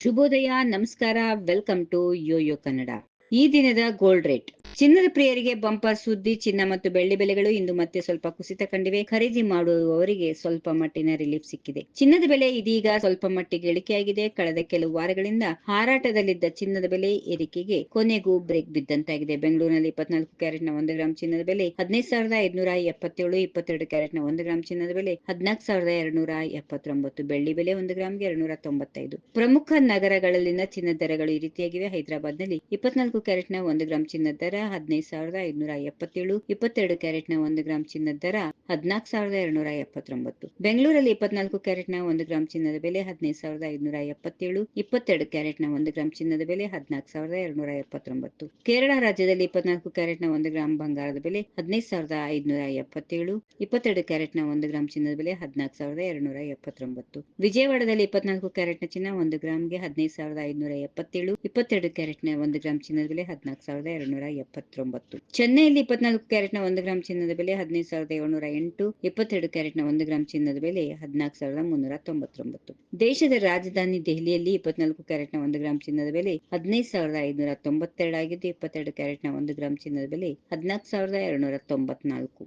ಶುಭೋದಯ ನಮಸ್ಕಾರ welcome to Yoyo Kannada ಈ ದಿನದ ಗೋಲ್ಡ್ ರೇಟ್ ಚಿನ್ನದ ಪ್ರಿಯರಿಗೆ ಬಂಪರ್ ಸುದ್ದಿ, ಚಿನ್ನ ಮತ್ತು ಬೆಳ್ಳಿ ಬೆಲೆಗಳು ಇಂದು ಮತ್ತೆ ಸ್ವಲ್ಪ ಕುಸಿತ ಕಂಡಿವೆ. ಖರೀದಿ ಮಾಡುವವರಿಗೆ ಸ್ವಲ್ಪ ಮಟ್ಟಿನ ರಿಲೀಫ್ ಸಿಕ್ಕಿದೆ. ಚಿನ್ನದ ಬೆಲೆ ಇದೀಗ ಸ್ವಲ್ಪ ಮಟ್ಟಿಗೆ ಇಳಿಕೆಯಾಗಿದೆ. ಕಳೆದ ಕೆಲವು ವಾರಗಳಿಂದ ಹಾರಾಟದಲ್ಲಿದ್ದ ಚಿನ್ನದ ಬೆಲೆ ಏರಿಕೆಗೆ ಕೊನೆಗೂ ಬ್ರೇಕ್ ಬಿದ್ದಂತಾಗಿದೆ. ಬೆಂಗಳೂರಿನಲ್ಲಿ ಇಪ್ಪತ್ನಾಲ್ಕು ಕ್ಯಾರೆಟ್ನ ಒಂದು ಗ್ರಾಂ ಚಿನ್ನದ ಬೆಲೆ, ಹದಿನೈದು ಸಾವಿರದ ಐದುನೂರ ಎಪ್ಪತ್ತೇಳು, ಇಪ್ಪತ್ತೆರಡು ಕ್ಯಾರೆಟ್ನ ಒಂದು ಗ್ರಾಂ ಚಿನ್ನದ ಬೆಲೆ, ಹದಿನಾಲ್ಕು ಸಾವಿರದ ಎರಡ್ನೂರ ಎಪ್ಪತ್ತೊಂಬತ್ತು, ಬೆಳ್ಳಿ ಬೆಲೆ ಒಂದು ಗ್ರಾಮ್ಗೆ ಎರಡುನೂರ ತೊಂಬತ್ತೈದು. ಪ್ರಮುಖ ನಗರಗಳಲ್ಲಿನ ಚಿನ್ನದ ದರಗಳು ಈ ರೀತಿಯಾಗಿವೆ. ಹೈದರಾಬಾದ್ನಲ್ಲಿ ಇಪ್ಪತ್ನಾಲ್ಕು ಕ್ಯಾರೆಟ್ನ ಒಂದು ಗ್ರಾಂ ಚಿನ್ನದ ದರ ಹದಿನೈದು ಸಾವಿರದ ಐದುನೂರ ಎಪ್ಪತ್ತೇಳು ಇಪ್ಪತ್ತೆರಡು ಕ್ಯಾರೆಟ್ನ ಒಂದು ಗ್ರಾಂ ಚಿನ್ನದ ದರ ಹದಿನಾಲ್ಕು ಸಾವಿರದ ಎರಡುನೂರ ಎಪ್ಪತ್ತೊಂಬತ್ತು. ಬೆಂಗಳೂರಲ್ಲಿ ಇಪ್ಪತ್ನಾಲ್ಕು ಕ್ಯಾರೆಟ್ನ ಒಂದು ಗ್ರಾಂ ಚಿನ್ನದ ಬೆಲೆ, ಹದಿನೈದು ಸಾವಿರದ ಐದುನೂರ ಎಪ್ಪತ್ತೇಳು. ಇಪ್ಪತ್ತೆರಡು ಕ್ಯಾರೆಟ್ನ ಒಂದು ಗ್ರಾಂ ಚಿನ್ನದ ಬೆಲೆ, ಹದಿನಾಲ್ಕು ಸಾವಿರದ ಎರಡ್ನೂರ ಎಪ್ಪತ್ತೊಂಬತ್ತು. ಕೇರಳ ರಾಜ್ಯದಲ್ಲಿ ಇಪ್ಪತ್ನಾಲ್ಕು ಕ್ಯಾರೆಟ್ನ ಒಂದು ಗ್ರಾಮ್ ಬಂಗಾರದ ಬೆಲೆ, ಹದಿನೈದು ಸಾವಿರದ ಐದುನೂರ ಎಪ್ಪತ್ತೇಳು ಇಪ್ಪತ್ತೆರಡು ಕ್ಯಾರೆಟ್ನ ಒಂದು ಗ್ರಾಮ್ ಚಿನ್ನದ ಬೆಲೆ, ಹದಿನಾಲ್ಕು ಸಾವಿರದ ಎರಡ್ನೂರ ಎಪ್ಪತ್ತೊಂಬತ್ತು. ವಿಜಯವಾಡದಲ್ಲಿ ಇಪ್ಪತ್ನಾಲ್ಕು ಕ್ಯಾರೆಟ್ನ ಚಿನ್ನ ಒಂದು ಗ್ರಾಮ್ಗೆ ಹದಿನೈದು ಸಾವಿರದ ಐದುನೂರ ಎಪ್ಪತ್ತೇಳು. ಇಪ್ಪತ್ತೆರಡು ಕ್ಯಾರೆಟ್ನ ಒಂದು ಗ್ರಾಂ ಚಿನ್ನದ ಬೆಲೆ, ಹದಿನಾಲ್ಕು ಸಾವಿರದ ಎರಡ್ನೂರ ಎಪ್ಪತ್ತೊಂಬತ್ತು. ಚೆನ್ನೈಯಲ್ಲಿ ಇಪ್ಪತ್ನಾಲ್ಕು ಕ್ಯಾರೆಟ್ನ ಒಂದು ಗ್ರಾಮ್ ಚಿನ್ನದ ಬೆಲೆ, ಹದಿನೈದು ಸಾವಿರದ ಏಳ್ನೂರ ಎಂಟು ಇಪ್ಪತ್ತೆರಡು ಕ್ಯಾರೆಟ್ನ ಒಂದು ಗ್ರಾಂ ಚಿನ್ನದ ಬೆಲೆ ಹದಿನಾಲ್ಕು ಸಾವಿರದ ಮುನ್ನೂರ ತೊಂಬತ್ತೊಂಬತ್ತು. ದೇಶದ ರಾಜಧಾನಿ ದೆಹಲಿಯಲ್ಲಿ ಇಪ್ಪತ್ನಾಲ್ಕು ಕ್ಯಾರೆಟ್ನ ಒಂದು ಗ್ರಾಂ ಚಿನ್ನದ ಬೆಲೆ ಹದಿನೈದು ಸಾವಿರದ ಐದುನೂರ ತೊಂಬತ್ತೆರಡು ಆಗಿದ್ದು, ಇಪ್ಪತ್ತೆರಡು ಕ್ಯಾರೆಟ್ನ ಒಂದು ಗ್ರಾಂ ಚಿನ್ನದ ಬೆಲೆ ಹದಿನಾಲ್ಕು ಸಾವಿರದ ಎರಡುನೂರ ತೊಂಬತ್ನಾಲ್ಕು.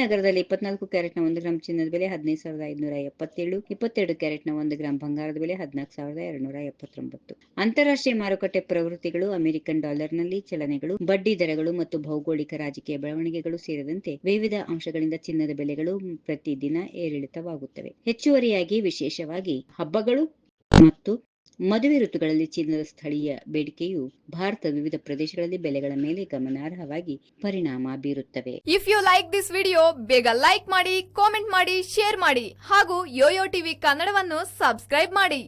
ನಗರದಲ್ಲಿ ಇಪ್ಪತ್ನಾಲ್ಕು ಕ್ಯಾರೆಟ್ನ ಒಂದು ಗ್ರಾಂ ಚಿನ್ನದ ಬೆಲೆ, ಹದಿನೈದು ಸಾವಿರದ ಐದುನೂರ ಎಪ್ಪತ್ತೇಳು, ಇಪ್ಪತ್ತೆರಡು ಕ್ಯಾರೆಟ್ನ ಒಂದು ಗ್ರಾಂ ಬಂಗಾರದ ಬೆಲೆ, ಹದಿನಾಲ್ಕು ಸಾವಿರದ ಎರಡುನೂರ ಎಪ್ಪತ್ತೊಂಬತ್ತು. ಅಂತಾರಾಷ್ಟ್ರೀಯ ಮಾರುಕಟ್ಟೆ ಪ್ರವೃತ್ತಿಗಳು, ಅಮೆರಿಕನ್ ಡಾಲರ್ನಲ್ಲಿ ಚಲನೆಗಳು, ಬಡ್ಡಿ ದರಗಳು ಮತ್ತು ಭೌಗೋಳಿಕ ರಾಜಕೀಯ ಬೆಳವಣಿಗೆಗಳು ಸೇರಿದಂತೆ ವಿವಿಧ ಅಂಶಗಳಿಂದ ಚಿನ್ನದ ಬೆಲೆಗಳು ಪ್ರತಿದಿನ ಏರಿಳಿತವಾಗುತ್ತವೆ. ಹೆಚ್ಚುವರಿಯಾಗಿ, ವಿಶೇಷವಾಗಿ ಹಬ್ಬಗಳು ಮತ್ತು ಮದುವೆ ಋತುಗಳಲ್ಲಿ ಚಿನ್ನದ ಸ್ಥಳೀಯ ಬೇಡಿಕೆಯು ಭಾರತದ ವಿವಿಧ ಪ್ರದೇಶಗಳಲ್ಲಿ ಬೆಲೆಗಳ ಮೇಲೆ ಗಮನಾರ್ಹವಾಗಿ ಪರಿಣಾಮ ಬೀರುತ್ತವೆ. If you like this video ಬೇಗ ಲೈಕ್ ಮಾಡಿ ಕಾಮೆಂಟ್ ಮಾಡಿ ಶೇರ್ ಮಾಡಿ ಹಾಗೂ ಯೋಯೋ ಟಿವಿ ಕನ್ನಡವನ್ನು ಸಬ್ಸ್ಕ್ರೈಬ್ ಮಾಡಿ.